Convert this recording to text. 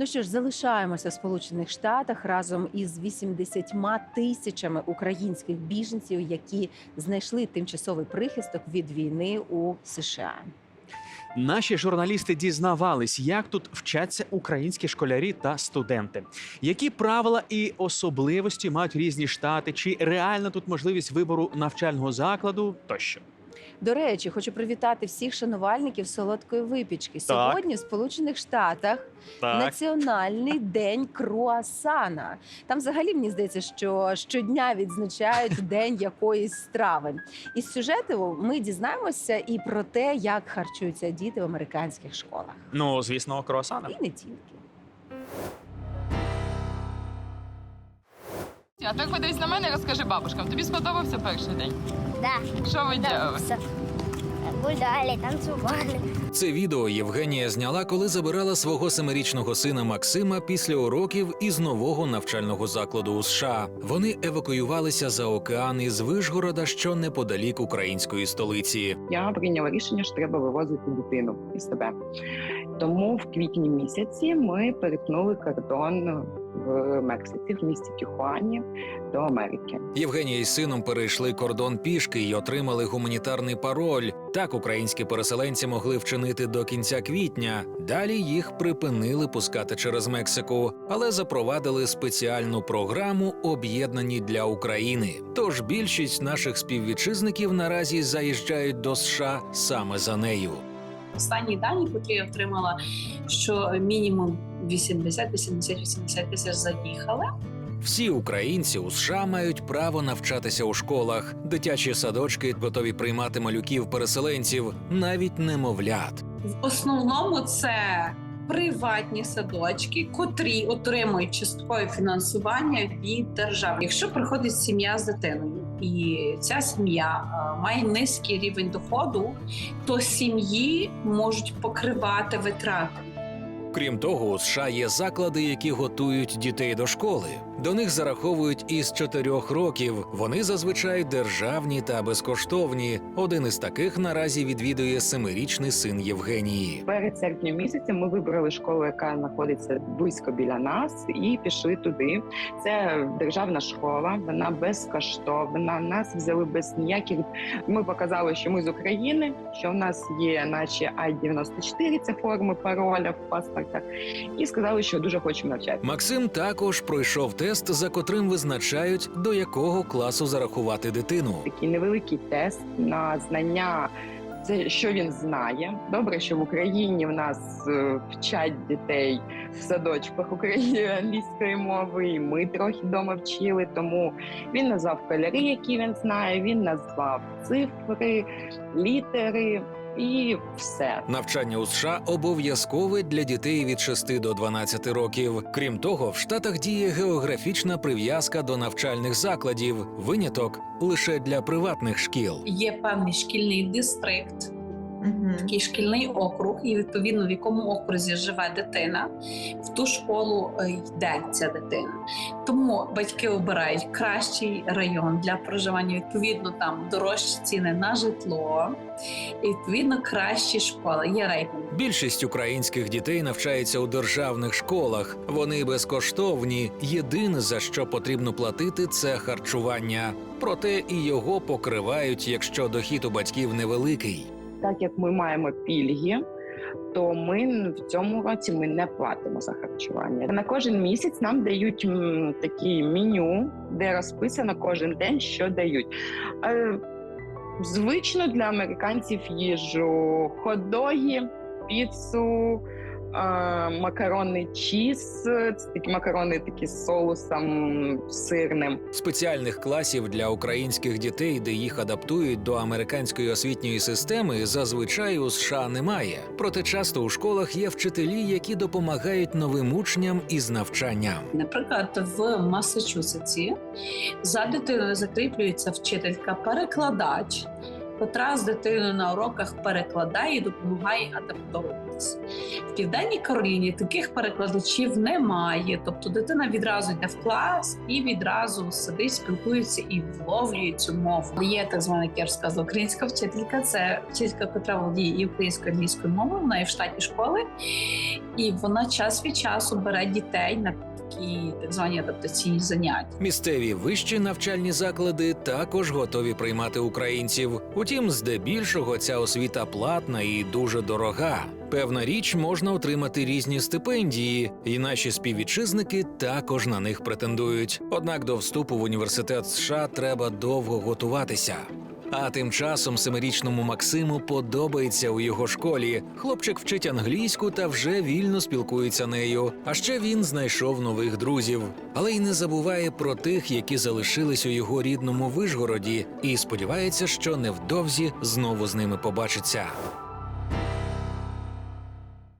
Ну що ж, залишаємося в Сполучених Штатах разом із 80 тисячами українських біженців, які знайшли тимчасовий прихисток від війни у США. Наші журналісти дізнавались, як тут вчаться українські школярі та студенти, які правила і особливості мають різні штати, чи реальна тут можливість вибору навчального закладу тощо. До речі, хочу привітати всіх шанувальників солодкої випічки. Сьогодні в Сполучених Штатах національний день круасана. Там взагалі мені здається, що щодня відзначають день якоїсь страви. Із сюжету ми дізнаємося і про те, як харчуються діти в американських школах, Ну, звісно, круасана. і не тільки. А так подивись на мене і розкажи бабушкам. Тобі сподобався перший день? Да, Що ви да, робили? все. Гуляли, танцювали. Це відео Євгенія зняла, коли забирала свого семирічного сина Максима після уроків із нового навчального закладу у США. Вони евакуювалися за океан із Вишгорода, що неподалік української столиці. я прийняла рішення, що треба вивозити дитину із себе. Тому в квітні місяці ми перетнули кордон в Мексиці, в місті Тюхуані до Америки. Євгенія із сином перейшли кордон пішки і отримали гуманітарний пароль. Так українські переселенці могли вчинити до кінця квітня. Далі їх припинили пускати через Мексику, але запровадили спеціальну програму об'єднані для України. Тож більшість наших співвітчизників наразі заїжджають до США саме за нею. Останні дані, які я отримала, що мінімум 80, 80, 80 тисяч заїхали. Всі українці у США мають право навчатися у школах. Дитячі садочки готові приймати малюків-переселенців, навіть немовлят. В основному це приватні садочки, котрі отримують часткове фінансування від держави. Якщо приходить сім'я з дитиною, і ця сім'я е, має низький рівень доходу, то сім'ї можуть покривати витрати. Крім того, у США є заклади, які готують дітей до школи. До них зараховують із чотирьох років. Вони зазвичай державні та безкоштовні. Один із таких наразі відвідує семирічний син Євгенії. Перед серпнем місяцем ми вибрали школу, яка знаходиться близько біля нас, і пішли туди. Це державна школа, вона безкоштовна. Нас взяли без ніяких. Ми показали, що ми з України, що в нас є наші I-94, це форми пароля в паспортах, і сказали, що дуже хочемо навчати. Максим також пройшов тест, за котрим визначають, до якого класу зарахувати дитину. такий невеликий тест на знання. Це що він знає. Добре, що в Україні в нас е, вчать дітей в садочках України англійської мови, і ми трохи вдома вчили. Тому він назвав кольори, які він знає. Він назвав цифри, літери і все. Навчання у США обов'язкове для дітей від 6 до 12 років. Крім того, в штатах діє географічна прив'язка до навчальних закладів. Виняток лише для приватних шкіл. Є певний шкільний дистрикт, такий шкільний округ, і відповідно в якому окрузі живе дитина, в ту школу е, йде ця дитина. Тому батьки обирають кращий район для проживання. Відповідно, там дорожчі ціни на житло, і відповідно кращі школи. Є рейтинг. Більшість українських дітей навчається у державних школах. Вони безкоштовні. Єдине за що потрібно платити, це харчування. Проте і його покривають, якщо дохід у батьків невеликий. Так як ми маємо пільги. То ми в цьому році ми не платимо за харчування. На кожен місяць нам дають такі меню, де розписано кожен день, що дають. Е, звично для американців їжу хот-доги, піцу, е, макарони чіз. Це такі макарони такі з соусом сирним. Спеціальних класів для українських дітей, де їх адаптують до американської освітньої системи, зазвичай у США немає. Проте часто у школах є вчителі, які допомагають новим учням із навчанням. Наприклад, в Масачусетсі за дитиною закріплюється вчителька-перекладач, котра з дитиною на уроках перекладає і допомагає адаптовуватися. В Південній Кароліні таких перекладачів немає. Тобто дитина відразу йде в клас і відразу сидить, спілкується і вловлює цю мову. Є так звана, як я українська вчителька. Це вчителька, котра володіє і українською і англійською мовою. Вона є в штаті школи. і вона час від часу бере дітей на такі так звані адаптаційні заняття. Місцеві вищі навчальні заклади також готові приймати українців. Утім, здебільшого ця освіта платна і дуже дорога. Певна річ можна отримати різні стипендії, і наші співвітчизники також на них претендують. Однак до вступу в університет США треба довго готуватися. А тим часом семирічному Максиму подобається у його школі. Хлопчик вчить англійську та вже вільно спілкується нею. А ще він знайшов нових друзів, але й не забуває про тих, які залишились у його рідному Вишгороді, і сподівається, що невдовзі знову з ними побачиться.